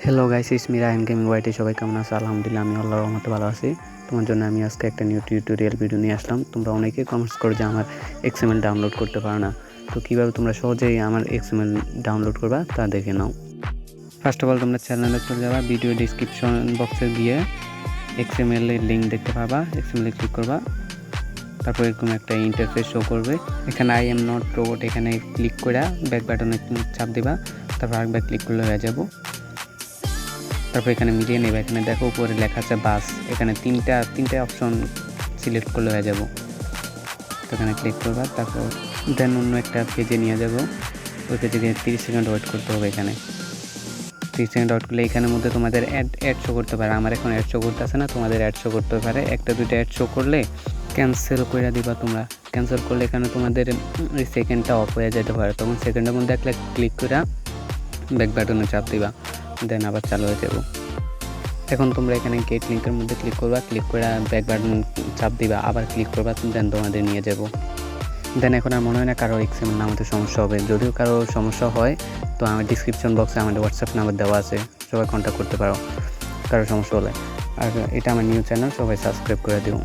Hello guys is Mira N gaming YT সবাই কেমন আছো? আলহামদুলিল্লাহ, আমি আল্লাহর রহমতে ভালো আছি। তোমার জন্য আমি আজকে একটা নিউ টিউটোরিয়াল ভিডিও নিয়ে আসলাম। তোমরা অনেকেই কমেন্টস করো যে আমার এক্সএমএল ডাউনলোড করতে পারো না। তো কীভাবে তোমরা সহজেই আমার এক্সএমএল ডাউনলোড করবা, তা দেখে নাও। ফার্স্ট অফ অল তোমরা চ্যানেলে চলে যাবা ভিডিও ডিসক্রিপশন বক্সে গিয়ে এক্সএমএল এর লিঙ্ক দেখতে পাবা। এক্সএমএল এ ক্লিক করবা। তারপর এরকম একটা ইন্টারফেস শো করবে। এখানে আই এম নট রোবট এখানে ক্লিক করে ব্যাক বাটনে চাপ দিবা। তারপর আরেকবার ক্লিক করলে হয়ে যাব। তারপর এখানে মিলিয়ে নেবে। এখানে দেখো উপরে লেখা আছে বাস। এখানে তিনটা তিনটা অপশন সিলেক্ট করলে হয়ে যাব। তো এখানে ক্লিক করবা, তারপর দেন অন্য একটা পেজে নিয়ে যাব। ওই পেজে গিয়ে তিরিশ সেকেন্ড ওয়েট করতে হবে এখানে। তিরিশ সেকেন্ড ওয়েট করলে এখানের মধ্যে তোমাদের অ্যাড অ্যাড শো করতে পারে। আমার এখন অ্যাড শো করতে করতেছে না, তোমাদের অ্যাড শো করতে পারে। একটা দুটো অ্যাড শো করলে ক্যান্সেল করে দিবা তোমরা। ক্যান্সেল করলে এখানে তোমাদের সেকেন্ডটা অফ হয়ে যেতে পারে। তখন সেকেন্ডের মধ্যে একটা ক্লিক করে ব্যাক বাটনে চাপ দিবা। দেন আবার চালু হয়ে যাব। এখন তোমরা এখানে গেট লিঙ্কের মধ্যে ক্লিক করবা ক্লিক করে ব্যাক বাটন চাপ দিবা, আবার ক্লিক করবা দেন তোমাদের নিয়ে যাব। দেন এখন আর মনে হয় না কারও এক্সএমএল নামাতে সমস্যা হবে। যদিও কারও সমস্যা হয়, তো আমার ডিসক্রিপশন বক্সে আমাদের হোয়াটসঅ্যাপ নাম্বার দেওয়া আছে, সবাই কন্ট্যাক্ট করতে পারো, কারও সমস্যা হলে। আর এটা আমার নিউ চ্যানেল সবাই সাবস্ক্রাইব করে দিও।